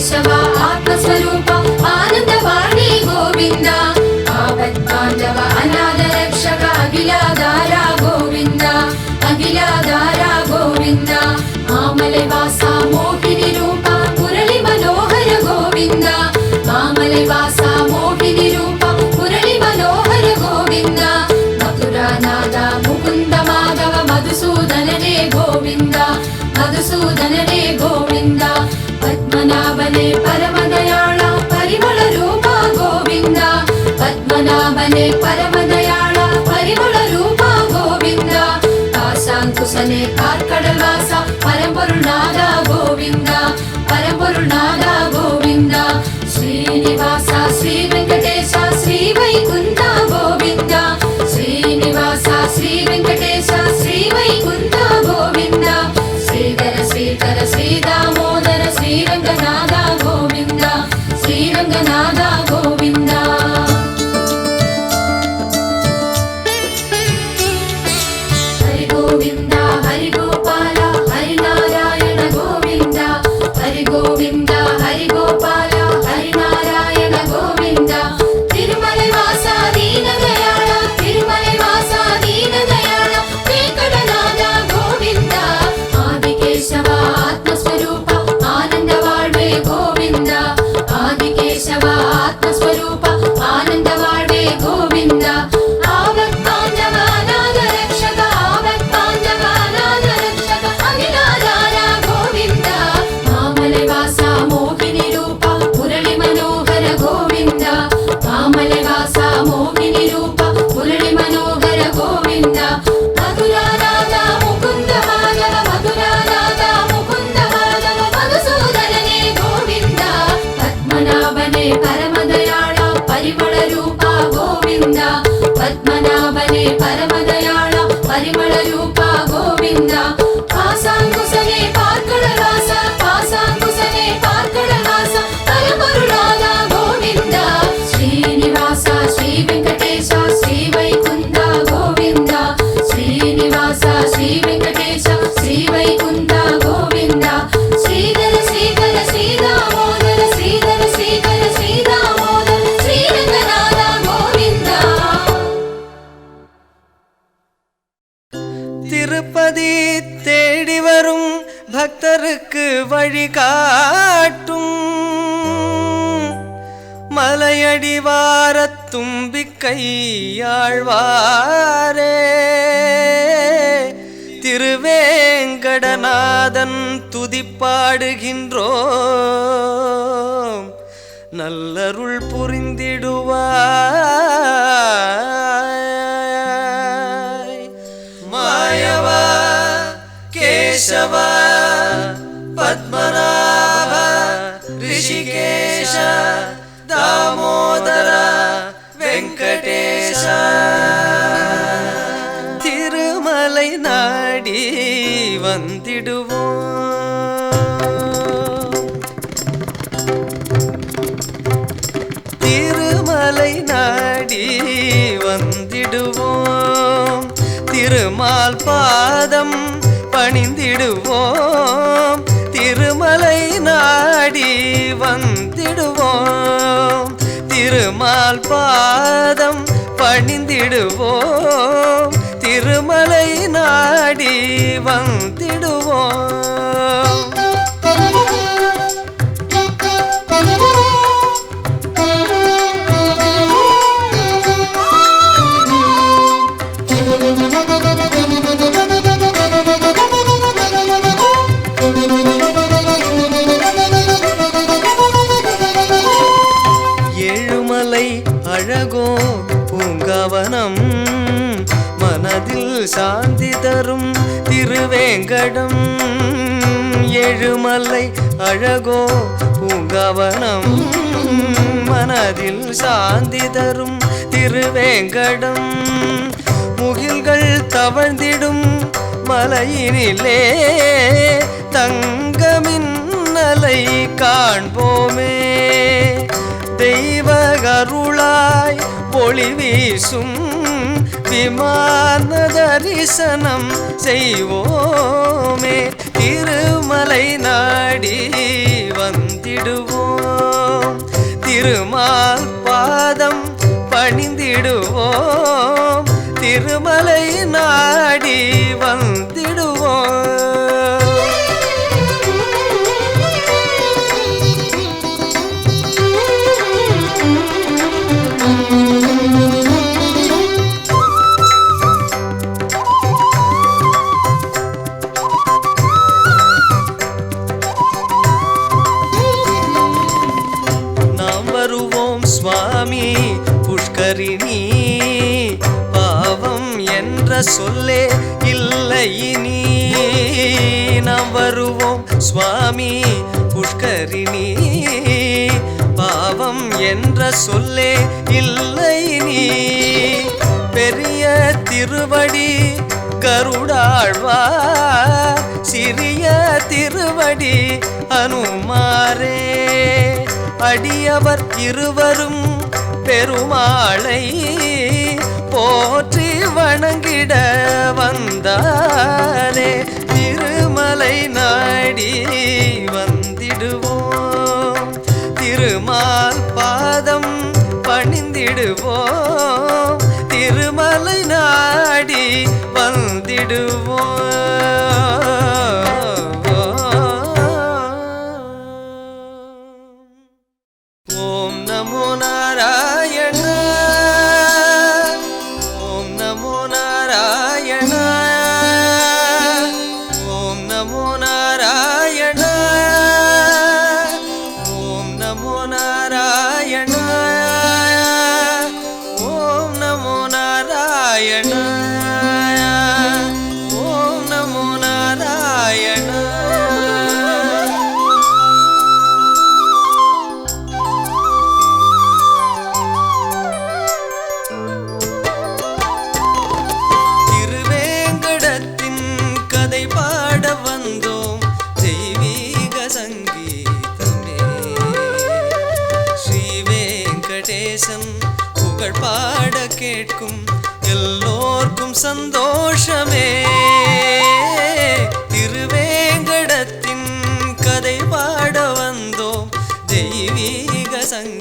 కేశవ ఆత్మస్వరూప ఆనందవాణి గోవింద. ఆపత్పాండవ అనాథ రక్షక అఖిలాధార గోవింద. అఖిలాధార గోవింద. మామలె వాస మోహిని రూప పురళి మనోహర గోవింద. మామలె వాస మోహిని రూప పురళి మనోహర గోవింద. మధురానాథ ముకుంద మాధవ మధుసూదననే గోవింద. మధుసూదననే గోవింద. పద్మనాభనే పరమదయాళ పరిమళ రూప గోవింద. పద్మనాభనే పరమదయాళ పరిమళ రూప గోవింద. కాశాంకుశనే కార్కడవాస పరంపరుణాద గోవింద. పరంపరుణాద గోవింద. శ్రీనివాస శ్రీ వెంకటేశ శ్రీ వైకుంఠ గోవింద. శ్రీనివాస శ్రీ వెంకటేశ శ్రీ వైకుంఠ గోవింద. శ్రీధర శ్రీధర శ్రీదామో மலையடிவாரத் தும்பிக்கையாழ்வாரே திருவேங்கடநாதன் துதிப்பாடுகின்றோ நல்லருள் புரிந்திடுவார். நாடி வந்திடுவோம். திருமலை நாடி வந்திடுவோம். திருமால் பாதம் பணிந்திடுவோம். திருமலை நாடி வந்திடுவோம். திருமால் பாதம் பணிந்திடுவோம். திருமலை நாடி வந்திடுவோம். சாந்தி தரும் திருவேங்கடம். முகில்கள் தவழ்ந்திடும் மலையினிலே தங்கமின்னலை காண்போமே. தெய்வ கருளாய் ஒளி வீசும் விமான தரிசனம் செய்வோமே. திருமலை நாடி வந்திடுவோம். திருமால் பாதம் பணிந்திடுவோம். திருமலை நாடி நீ பாவம் என்ற சொல்லே இல்லை நீ. பெரிய திருவடி கருடாழ்வா சிறிய திருவடி அனுமாரே அடியவர் இருவரும் பெருமாளை போற்றி வணங்கிட வந்தாரே திருமலை நாடி வந்த வந்திடுவோம் திருமால் பாதம் பணிந்திடுவோம். திருமலை நாடி வந்திடுவோம்.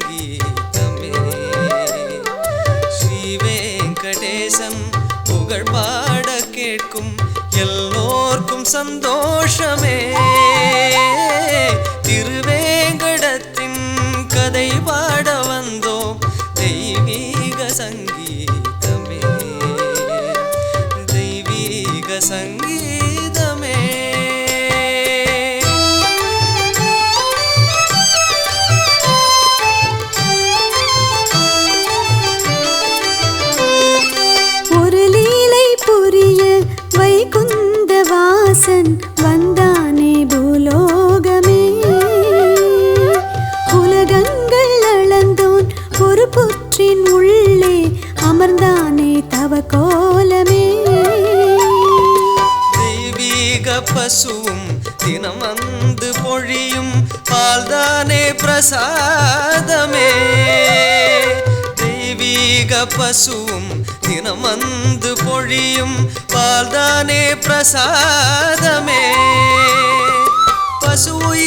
சங்கீதமே ஸ்ரீ வெங்கடேசன் புகழ் பாட கேட்கும் எல்லோர்க்கும் சந்தோஷமே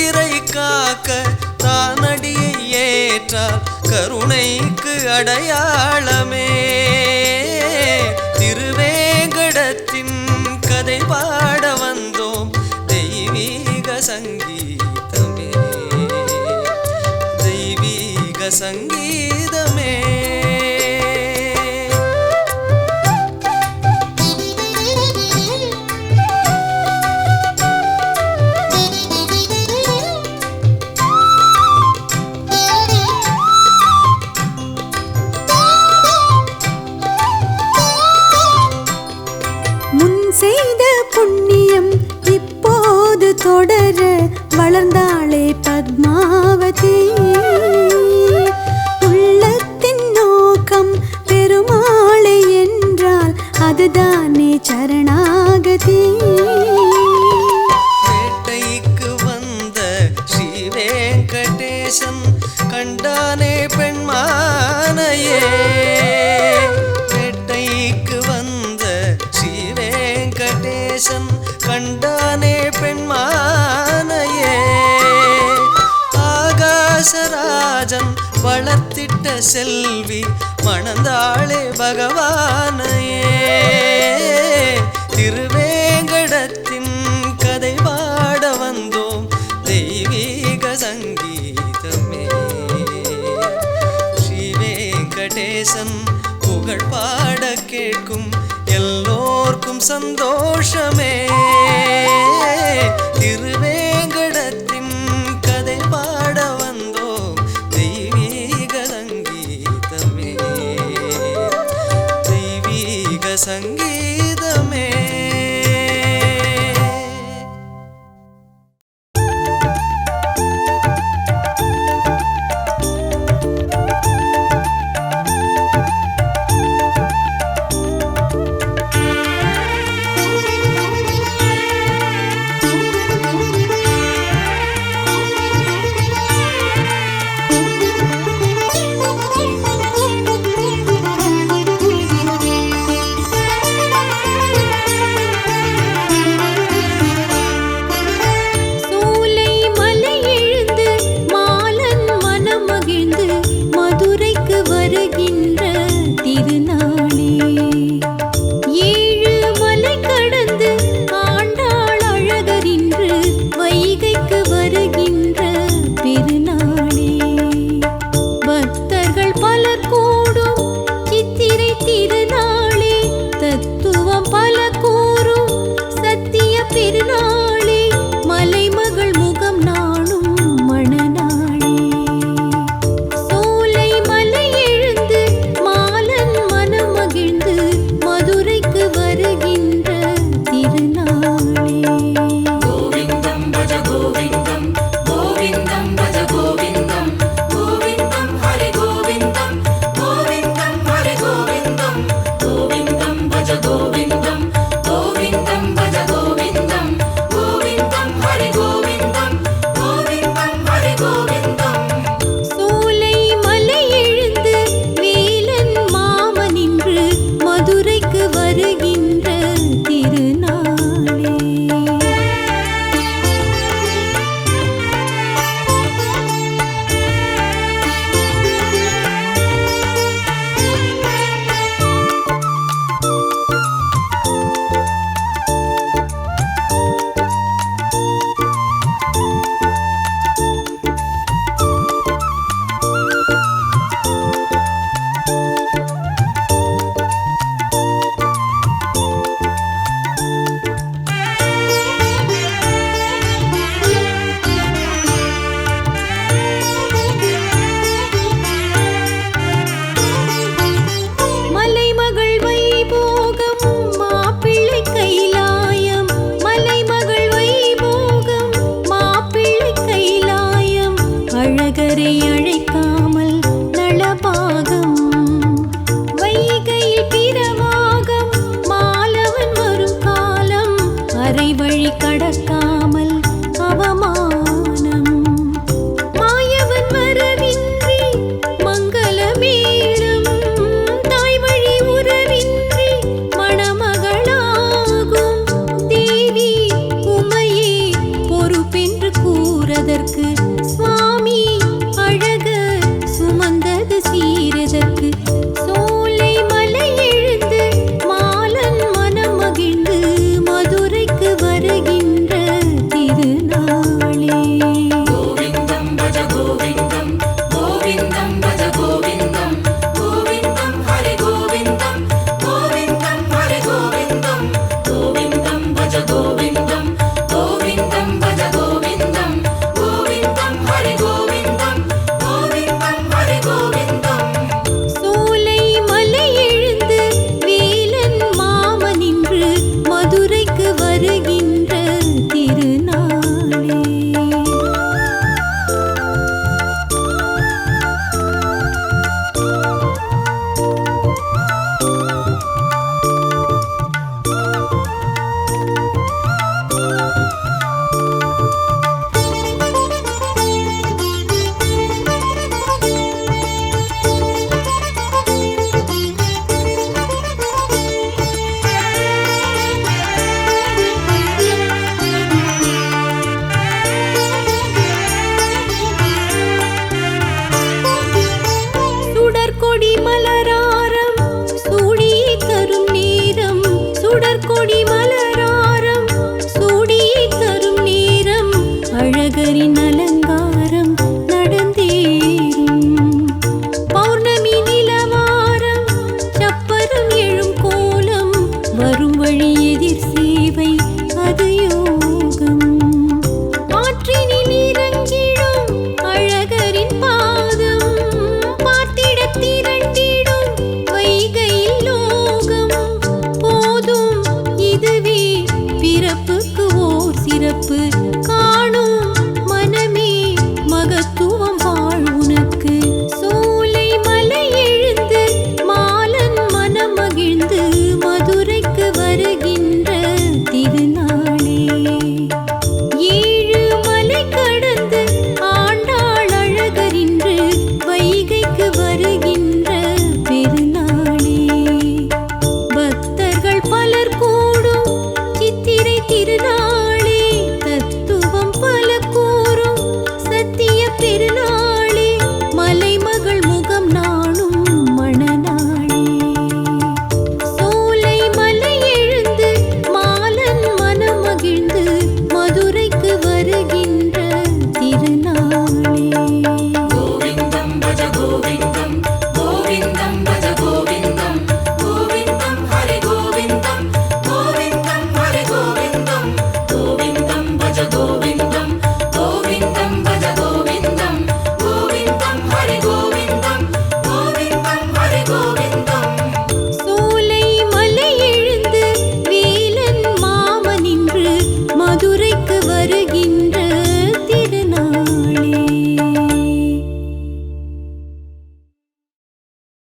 உயிரை காக்க தானடியை ஏற்றால் கருணைக்கு அடையாளமே. திருவேங்கடத்தின் கதை பாட வந்தோம் தெய்வீக சங்கீதமே. தெய்வீக சங்கீ வளர்ந்தாளே பத்மாவதி. உள்ளத்தின் நோக்கம் பெருமாளை என்றால் அதுதானே சரணாகதி. வேட்டைக்கு வந்த ஸ்ரீ வெங்கடேசன் கண்டானே பெண்மானையே. வேட்டைக்கு வந்த ஸ்ரீ வெங்கடேசன் கண்டானே பெண்மான ராஜன் வளர்த்திட்ட செல்வி மணந்தாளே பகவானையே. திருவேங்கடத்தின் கதை பாட வந்தோம் தெய்வீக சங்கீதமே. ஸ்ரீ வெங்கடேசன் புகழ் பாட கேட்கும் எல்லோர்க்கும் சந்தோஷமே. திருவே தெய்வீக